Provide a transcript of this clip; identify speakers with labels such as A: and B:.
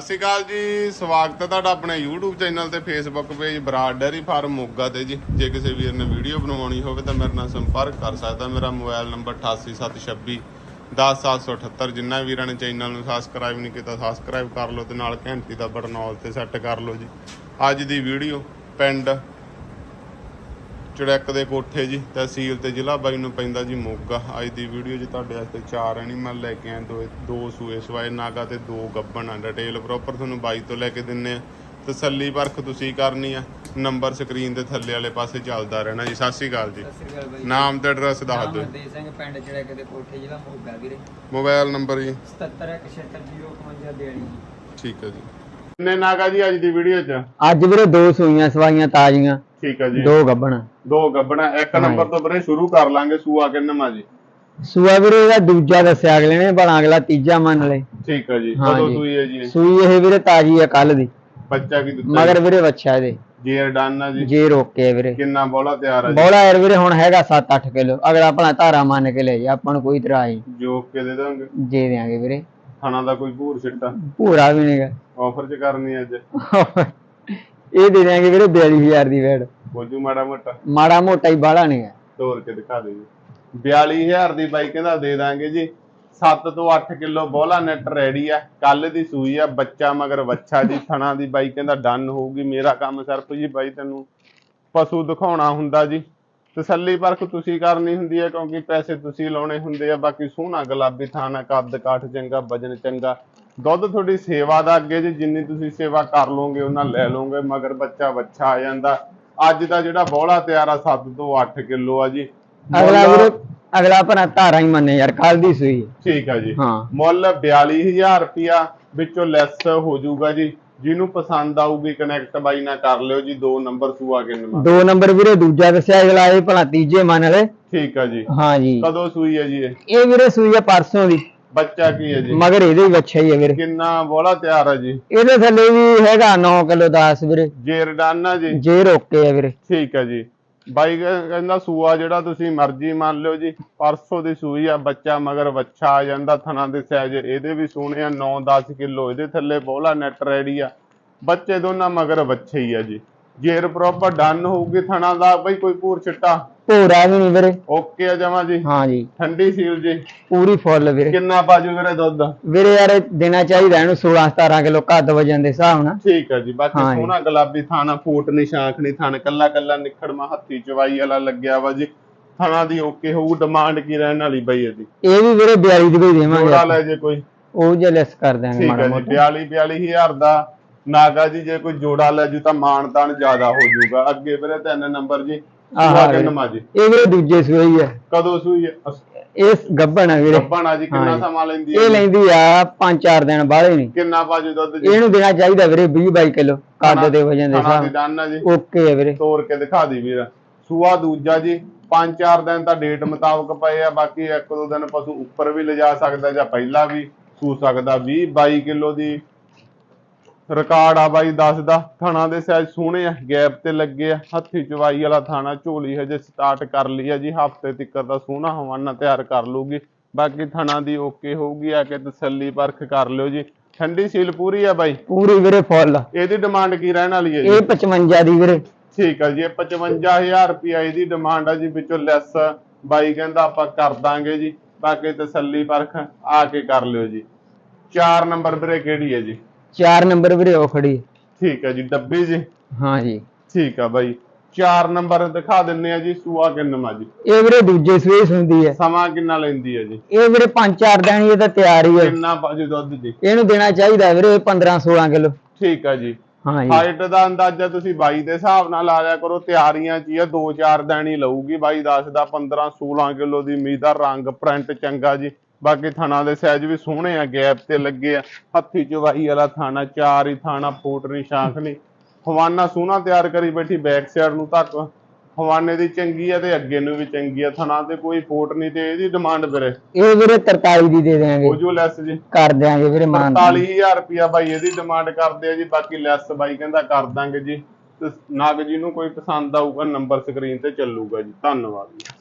A: ਸਤਿ ਸ਼੍ਰੀ ਅਕਾਲ ਜੀ, ਸਵਾਗਤ ਹੈ ਤੁਹਾਡਾ ਆਪਣੇ YouTube ਚੈਨਲ ਤੇ Facebook page Broad dairy farm Moga ਤੇ ਜੀ। ਜੇ ਕਿਸੇ ਵੀਰ ਨੇ ਵੀਡੀਓ ਬਣਵਾਉਣੀ ਹੋਵੇ ਤਾਂ ਮੇਰੇ ਨਾਲ ਸੰਪਰਕ ਕਰ ਸਕਦਾ। ਮੇਰਾ ਮੋਬਾਈਲ ਨੰਬਰ 8876 10778 ਜਿੰਨਾ ਵੀਰਾਂ ਨੇ ਚੈਨਲ ਨੂੰ ਸਬਸਕ੍ਰਾਈਬ ਨਹੀਂ ਕੀਤਾ ਸਬਸਕ੍ਰਾਈਬ ਕਰ ਲਓ ਤੇ ਨਾਲ ਘੰਟੀ ਦਾ ਬਟਨ ਆਲ ਤੇ ਸੈੱਟ ਕਰ ਲਓ ਜੀ। ਅੱਜ ਦੀ ਵੀਡੀਓ ਪਿੰਡ ਚੜੈਕ ਦੇ ਕੋਠੇ ਜੀ ਤਹਿਸੀਲ ਤੇ ਜ਼ਿਲ੍ਹਾ ਬਾਈ ਨੂੰ ਪੈਂਦਾ ਜੀ ਮੋਗਾ। ਅੱਜ ਦੀ ਵੀਡੀਓ 'ਚ ਤੁਹਾਡੇ ਵਾਸਤੇ ਚਾਰ ਐਨੀਮਲ ਲੈ ਕੇ ਆਏ ਦੋ ਦੋ ਸੂਏ ਸਵਾਏ ਨਾਗਾ ਤੇ ਦੋ ਗੱਬਣ ਆ ਡਿਟੇਲ ਪ੍ਰੋਪਰ ਤੁਹਾਨੂੰ ਬਾਈ ਤੋਂ ਲੈ ਕੇ ਦਿੰਨੇ ਆ। ਤਸੱਲੀ ਪਰਖ ਤੁਸੀਂ ਕਰਨੀ ਆ ਨੰਬਰ ਸਕਰੀਨ ਦੇ ਥੱਲੇ ਵਾਲੇ ਪਾਸੇ ਚੱਲਦਾ ਰਹਿਣਾ ਜੀ। ਸਤਿ ਸ਼੍ਰੀ ਅਕਾਲ ਜੀ। ਨਾਮ ਤੇ ਐਡਰੈਸ ਦੱਸ ਦਿਓ।
B: ਹਰਦੇਵ ਸਿੰਘ ਪਿੰਡ ਜਿਹੜਾ ਕਿਤੇ ਕੋਠੇ ਜ਼ਿਲ੍ਹਾ ਮੋਗਾ ਵੀਰੇ।
A: ਮੋਬਾਈਲ ਨੰਬਰ ਜੀ।
B: 77165052
A: ਠੀਕ ਹੈ ਜੀ। ਕਿੰਨੇ ਨਾਗਾ ਜੀ ਅੱਜ ਦੀ ਵੀਡੀਓ 'ਚ?
C: ਅੱਜ ਵੀਰੇ ਦੋ ਸੂਈਆਂ ਸਵਾਈਆਂ ਤਾਜ਼ੀਆਂ।
A: ਠੀਕ ਹੈ ਜੀ।
C: ਦੋ ਗੱਬਣ।
A: ਦੋ ਗੱਬਣਾ ਇੱਕ ਨੰਬਰ ਤੋਂ ਵੀਰੇ ਸ਼ੁਰੂ ਕਰ ਲਾਂਗੇ ਸੂਆ ਕਿੰਨਾ ਜੀ।
C: ਸੂਆ ਵੀਰੇ ਇਹਦਾ ਦੂਜਾ ਦੱਸਿਆ ਅਗਲੇ ਨੇ ਬਣਾ ਅਗਲਾ ਤੀਜਾ ਮੰਨ ਲੈ।
A: ਠੀਕ ਹੈ ਜੀ।
C: ਹਾਂ
A: ਕਦੋਂ
C: ਜੀ।
A: ਸੂਈ ਹੈ ਜੀ
C: ਸੂਈ ਇਹ ਵੀਰੇ ਤਾਜ਼ੀ ਆ ਕੱਲ ਦੀ।
A: ਬੱਚਾ ਕੀ ਦਿੱਤਾ
C: ਮਗਰ ਵੀਰੇ ਬੱਚਾ ਇਹਦੇ।
A: ਜੀਰ ਡਨ ਆ ਜੀ।
C: ਜੇ ਰੋਕੇ ਵੀਰੇ।
A: ਕਿੰਨਾ ਬੋਲਾ ਤਿਆਰ ਆ ਜੀ?
C: ਬੋਲਾ ਯਾਰ ਵੀਰੇ ਹੁਣ ਹੈਗਾ 7-8 ਕਿਲੋ। ਅਗਲਾ ਆਪਣਾ ਧਾਰਾ ਮੰਨ ਕੇ ਲੈ ਜਾ ਆਪਾਂ ਨੂੰ ਕੋਈ ਤਰ੍ਹਾਂ ਹੀ
A: ਜੋ ਕੇ ਦੇ ਦਾਂਗੇ।
C: ਦੇ ਦਿਆਂਗੇ ਵੀਰੇ।
A: ਖਾਣਾ ਦਾ ਕੋਈ ਭੂਰ ਛਿੱਟਾ?
C: ਪੂਰਾ ਵੀ ਨਹੀਂਗਾ
A: ਆਫਰ ਚ ਕਰਨੀ ਅੱਜ।
C: ਇਹ ਦੇ ਦਿਆਂਗੇ ਵੀਰੇ 42000 ਦੀ ਵੇੜ
A: ਬੋਜੂ ਮਾੜਾ ਮੋਟਾ।
C: ਮਾੜਾ ਮੋਟਾ ਹੀ ਬਾਹਲਾ ਨਹੀਂਗਾ
A: ਤੋਰ ਕੇ ਦਿਖਾ ਦੇ ਜੀ। 42000 ਦੀ ਬਾਈ ਕਹਿੰਦਾ ਦੇ ਦਾਂਗੇ ਜੀ। 7 ਤੋਂ 8 ਕਿਲੋ ਬੋਲਾ ਨੈਟ ਰੈਡੀ ਆ। ਕੱਲ ਦੀ ਸੂਈ ਆ ਬੱਚਾ ਮਗਰ ਵੱਛਾ ਜੀ। ਥਣਾ ਦੀ ਬਾਈ ਕਹਿੰਦਾ ਡਨ ਹੋਊਗੀ ਮੇਰਾ ਕੰਮ ਸਿਰਫ ਜੀ ਬਾਈ ਤੈਨੂੰ ਪਸ਼ੂ ਦਿਖਾਉਣਾ ਹੁੰਦਾ ਜੀ। ਤਸੱਲੀ ਪਰਖ ਤੁਸੀਂ ਕਰਨੀ ਹੁੰਦੀ ਹੈ ਕਿਉਂਕਿ ਪੈਸੇ ਤੁਸੀਂ ਲਾਉਣੇ ਹੁੰਦੇ ਆ। ਬਾਕੀ ਸੋਹਣਾ ਗੁਲਾਬੀ ਥਾਣਾ ਕੱਦ ਕਾਠ ਚੰਗਾ ਵਜਨ ਚੰਗਾ। ਦੁੱਧ ਤੁਹਾਡੀ ਸੇਵਾ ਦਾ ਅੱਗੇ ਜੀ। ਜਿੰਨੀ ਤੁਸੀਂ ਸੇਵਾ ਕਰ ਲਓਗੇ ਉਹਨਾਂ ਲੈ ਲਓਗੇ। ਮਗਰ ਬੱਚਾ ਵੱਛਾ ਆ ਜਾਂਦਾ। ਅੱਜ ਦਾ ਜਿਹੜਾ ਬੋਲਾ ਤਿਆਰ ਆ 7 ਤੋਂ 8 ਕਿਲੋ ਆ ਜੀ।
C: ਅਗਲਾ ਵੀਰੇ ਅਗਲਾ ਆਪਣਾ ਧਾਰਾ ਹੀ ਮੰਨੇ ਯਾਰ ਕੱਲ ਦੀ ਸੂਈ
A: ਠੀਕ ਆ ਜੀ।
C: ਹਾਂ।
A: ਮੁੱਲ 42000 ਰੁਪਿਆ ਵਿੱਚੋਂ ਲੈਸ ਹੋ ਜਾਊਗਾ ਜੀ। ਜਿਹਨੂੰ ਪਸੰਦ ਆਊਗੀ ਕਨੈਕਟ ਬਾਈ ਨਾਲ ਕਰ ਲਿਓ ਜੀ ਦੋ ਨੰਬਰ ਸੂਆ ਕੇ ਨੰਬਰ
C: ਦੋ ਨੰਬਰ ਵੀਰੇ ਦੂਜਾ ਦੱਸਿਆ ਅਗਲਾ ਇਹ ਭਲਾ ਤੀਜੇ ਮੰਨ ਲੈ
A: ਠੀਕ ਆ ਜੀ।
C: ਹਾਂ ਜੀ।
A: ਕਦੋਂ ਸੂਈ ਹੈ ਜੀ ਇਹ?
C: ਇਹ ਵੀਰੇ ਸੂਈ ਆ ਪਰਸੋਂ ਦੀ।
A: ਬੱਚਾ ਕੀ ਹੈ ਜੀ?
C: ਮਗਰ ਇਹਦੇ ਵੀ ਅੱਛਾ ਹੀ ਹੈ ਵੀਰੇ।
A: ਕਿੰਨਾ ਬੋਲਾ ਤਿਆਰ ਆ ਜੀ।
C: ਇਹਦੇ ਥੱਲੇ ਵੀ ਹੈਗਾ 9 ਕਿਲੋ 10 ਵੀਰੇ।
A: ਜੇਰਡਾਨਾ ਜੀ।
C: ਜੇ ਰੋਕੇ ਆ ਵੀਰੇ।
A: ਠੀਕ ਆ ਜੀ। ਬਾਈ ਕਹਿ- ਕਹਿੰਦਾ ਸੂਆ ਜਿਹੜਾ ਤੁਸੀਂ ਮਰਜ਼ੀ ਮੰਨ ਲਿਓ ਜੀ। ਪਰਸੋਂ ਦੀ ਸੂਈ ਆ ਬੱਚਾ ਮਗਰ ਵੱਛਾ ਆ ਜਾਂਦਾ ਥਣਾ ਦੇ ਸਾਈਜ਼ ਇਹਦੇ ਵੀ ਸੋਹਣੇ ਆ 9-10 ਕਿਲੋ। ਇਹਦੇ ਥੱਲੇ ਬੋਲਾ ਨੈਟ ਰੈਡੀ ਆ। ਬੱਚੇ ਦੋਨਾਂ ਮਗਰ ਵੱਛੇ ਹੀ ਆ ਜੀ। ਜੇਰ ਪ੍ਰੋਪਰ ਡਨ ਹੋਊਗੀ ਥਣਾ ਦਾ ਬਈ ਕੋਈ ਪੂਰ ਛਿੱਟਾ
C: ਭੋਰਾ ਵੀ ਨਹੀਂ ਵੀਰੇ।
A: ਓਕੇ ਆ ਜਮਾ ਜੀ।
C: ਹਾਂ ਜੀ।
A: ਠੰਡੀ ਸੀਲ ਜੀ।
C: ਪੂਰੀ ਫੁੱਲ ਵੀਰੇ।
A: ਕਿੰਨਾ ਬਾਜੂ ਵੀਰੇ ਦੁੱਧ?
C: ਵੀਰੇ ਯਾਰ ਦੇਣਾ ਚਾਹੀਦਾ ਇਹਨੂੰ 16 17 ਕਿਲੋ ਕੱਦ ਵਜਨ ਦੇ ਹਿਸਾਬ ਨਾਲ।
A: ਠੀਕ ਆ ਜੀ ਬਾਕੀ
C: ਜੀ।
A: ਸੋਹਣਾ ਗੁਲਾਬੀ ਥਾਣਾ ਫੂਟ ਨਹੀਂ ਸ਼ਾਖ ਨਹੀਂ ਥਣ ਕੱਲਾ ਕੱਲਾ ਨਿਖੜਮਾ ਹੱਥੀ ਚਵਾਈ ਵਾਲਾ ਲੱਗਿਆ ਵਾ ਜੀ। ਥਣਾ ਦੀ ਓਕੇ ਹੋਊ ਡਿਮਾਂਡ ਕੀ ਰਹਿਣ ਵਾਲੀ ਬਈ ਇਹਦੀ।
C: ਇਹ ਵੀ ਵੀਰੇ 42 ਦੀ ਕੋਈ ਦੇਵਾਂਗੇ।
A: ਲੈ ਜੇ ਕੋਈ।
C: ਉਹ ਜੇ ਲੈਸ ਕਰ ਦਿਆਂਗੇ
A: ਠੀਕ
C: ਮਾੜਾ
A: ਹੈ ਜੀ
C: ਮੋਟਾ।
A: 42 42000 ਦਾ। ਨਾਗਾ ਜੀ ਜੇ ਕੋਈ ਜੋੜਾ ਲੈ ਜੂ ਤਾਂ ਮਾਣ ਤਾਣ ਜ਼ਿਆਦਾ ਹੋ ਜਾਊਗਾ ਅੱਗੇ ਵੀਰੇ ਤਿੰਨ ਨੰਬਰ ਜੀ
C: ਆਹ ਵੀਰੇ।
A: ਕਿੰਨਵਾਂ ਜੀ?
C: ਇਹ ਵੀਰੇ ਦੂਜੇ ਸੂਈ ਹੈ
A: ਕਦੋਂ ਸੂਈ ਹੈ ਅਸ-
C: ਇਹ ਗੱਬਣ ਹੈ ਵੀਰੇ।
A: ਗੱਭਣ ਜੀ ਕਿੰਨਾ। ਸਮਾਂ ਲੈਂਦੀ ਹੈ
C: ਇਹ
A: ਜੀ?
C: ਲੈਂਦੀ ਆ 5-4 ਦਿਨ ਬਾਅਦ ਨਹੀਂ
A: ਕਿੰਨਾ ਬਾਜੂ ਦੁੱਧ ਜੀ?
C: ਇਹਨੂੰ ਦੇਣਾ ਚਾਹੀਦਾ ਵੀਰੇ 20 22 ਕਿਲੋ ਕੱਦ ਦੇ ਵਜਨ ਦੇ ਹਿਸਾਬ
A: ਆ ਜੀ।
C: ਓਕੇ ਹੈ ਵੀਰੇ।
A: ਤੋੜ ਕੇ ਦਿਖਾ ਦੀ ਵੀਰ। ਸੂਆ ਦੂਜਾ ਜੀ 5-4 ਦਿਨ ਤਾਂ ਡੇਟ ਮੁਤਾਬਕ ਪਏ ਆ ਬਾਕੀ ਇੱਕ ਦੋ ਦਿਨ ਪਸ਼ੂ ਉੱਪਰ ਵੀ ਲਿਜਾ ਸਕਦਾ ਜਾਂ ਪਹਿਲਾਂ ਵੀ ਸੂ ਸਕਦਾ। 20 22 ਕਿਲੋ ਦੀ ਰਿਕਾਰਡ ਆ ਬਾਈ ਦੱਸਦਾ ਥਣਾ ਦੇ ਸਾਈਜ਼ ਸੋਹਣੇ ਆ ਗੈਪ ਤੇ ਲੱਗੇ ਆ। ਹੱਥੀ ਚਵਾਈ ਵਾਲਾ ਥਾਣਾ ਝੋਲੀ ਹਜੇ ਸਟਾਰਟ ਕਰ ਲਈ ਆ ਜੀ। ਹਫ਼ਤੇ ਤੱਕ ਦਾ ਸੋਹਣਾ ਹਵਾਨਾ ਤਿਆਰ ਕਰ ਲੂਗੀ ਬਾਕੀ ਥਣਾ ਦੀ ਓਕੇ ਹੋਊਗੀ ਆ ਕੇ ਤਸੱਲੀ ਪਰਖ ਕਰ ਲਿਓ ਜੀ। ਠੰਡੀ ਸੀਲ ਪੂਰੀ ਆ ਬਾਈ?
C: ਪੂਰੀ ਵੀਰੇ ਫੁੱਲ।
A: ਇਹਦੀ ਡਿਮਾਂਡ ਕੀ ਰਹਿਣ ਵਾਲੀ ਹੈ ਜੀ?
C: ਇਹ 55 ਦੀ ਵੀਰੇ।
A: ਠੀਕ ਹੈ ਜੀ ਇਹ 55000 ਰੁਪਿਆ ਇਹਦੀ ਡਿਮਾਂਡ ਆ ਜੀ ਵਿੱਚੋਂ ਲੈਸ ਬਾਈ ਕਹਿੰਦਾ ਆਪਾਂ ਕਰ ਦਾਂਗੇ ਜੀ। ਬਾਕੀ ਤਸੱਲੀ ਪਰਖ ਆ ਕੇ ਕਰ ਲਿਓ ਜੀ। 4 ਨੰਬਰ ਵੀਰੇ ਕਿਹੜੀ ਹੈ ਜੀ?
C: 4 ਨੰਬਰ ਵੀਰੇ ਉਹ ਖੜੀ।
A: ਠੀਕ ਹੈ ਜੀ ਡੱਬੀ ਜੀ।
C: ਹਾਂ ਜੀ।
A: ਠੀਕ ਆ ਬਾਈ। 4 ਨੰਬਰ ਦਿਖਾ ਦਿੰਨੇ ਆ ਜੀ ਸੂਆ ਕਿੰਨਵਾ ਜੀ।
C: ਇਹ ਵੀਰੇ ਦੂਜੇ ਸੂਈ ਹੁੰਦੀ ਹੈ।
A: ਸਮਾਂ ਕਿੰਨਾ ਲੈਂਦੀ ਹੈ ਜੀ?
C: ਇਹ ਵੀਰੇ 5-4 ਦਿਨ ਇਹ ਤਾਂ ਤਿਆਰ ਹੀ ਹੈ।
A: ਕਿੰਨਾ ਬਾਜੂ ਦੁੱਧ ਜੀ?
C: ਇਹਨੂੰ ਦੇਣਾ ਚਾਹੀਦਾ ਵੀਰੇ 15-16 ਕਿਲੋ।
A: ਠੀਕ ਆ ਜੀ।
C: ਹਾਂ ਜੀ।
A: ਹਾਈਟ ਦਾ ਅੰਦਾਜ਼ਾ ਤੁਸੀਂ ਬਾਈ ਦੇ ਹਿਸਾਬ ਨਾਲ ਲਾ ਲਿਆ ਕਰੋ ਤਿਆਰੀਆਂ 'ਚ ਹੀ ਆ 2-4 ਦਿਨ ਹੀ ਲਊਗੀ ਬਾਈ ਦੱਸਦਾ 15-16 ਕਿਲੋ ਦੀ ਉਮੀਦ ਆ ਰੰਗ ਪ੍ਰਿੰਟ ਚੰਗਾ ਜੀ। ਬਾਕੀ ਥਣਾ ਦੇ ਸਾਈਜ਼ ਵੀ ਸੋਹਣੇ ਆ ਗੈਪ ਤੇ ਲੱਗੇ ਆ। ਹੱਥੀ ਚਵਾਈ ਵਾਲਾ ਥਾਣਾ ਚਾਰ ਹੀ ਥਾਣਾ ਫੋਟ ਨਹੀਂ ਸ਼ਾਖ ਨਹੀਂ। ਹਵਾਨਾ ਸੋਹਣਾ ਤਿਆਰ ਕਰੀ ਬੈਠੀ ਬੈਕ ਸਾਈਡ ਨੂੰ ਤੱਕ। ਹਵਾਨੇ ਦੀ ਚੰਗੀ ਆ ਤੇ ਅੱਗੇ ਨੂੰ ਵੀ ਚੰਗੀ ਆ। ਥਣਾ ਤੇ ਕੋਈ ਫੋਟ ਨਹੀਂ ਤੇ ਇਹਦੀ ਡਿਮਾਂਡ ਵੀਰੇ।
C: ਇਹ ਵੀਰੇ 43 ਦੀ ਦੇ ਦੇਾਂਗੇ
A: ਹੋ ਜੋ ਲੈਸ ਜੀ।
C: ਕਰ ਦਿਆਂਗੇ ਵੀਰੇ ਮਾਨ।
A: 45000 ਰੁਪਿਆ ਬਾਈ ਇਹਦੀ ਡਿਮਾਂਡ ਕਰਦੇ ਆ ਜੀ ਬਾਕੀ ਲੈਸ ਬਾਈ ਕਹਿੰਦਾ ਕਰ ਦਾਂਗੇ ਜੀ। ਤੇ ਨਗ ਜੀ ਨੂੰ ਕੋਈ ਪਸੰਦ ਆਊਗਾ ਨੰਬਰ ਸਕਰੀਨ ਤੇ ਚੱਲੂਗਾ ਜੀ। ਧੰਨਵਾਦ ਜੀ।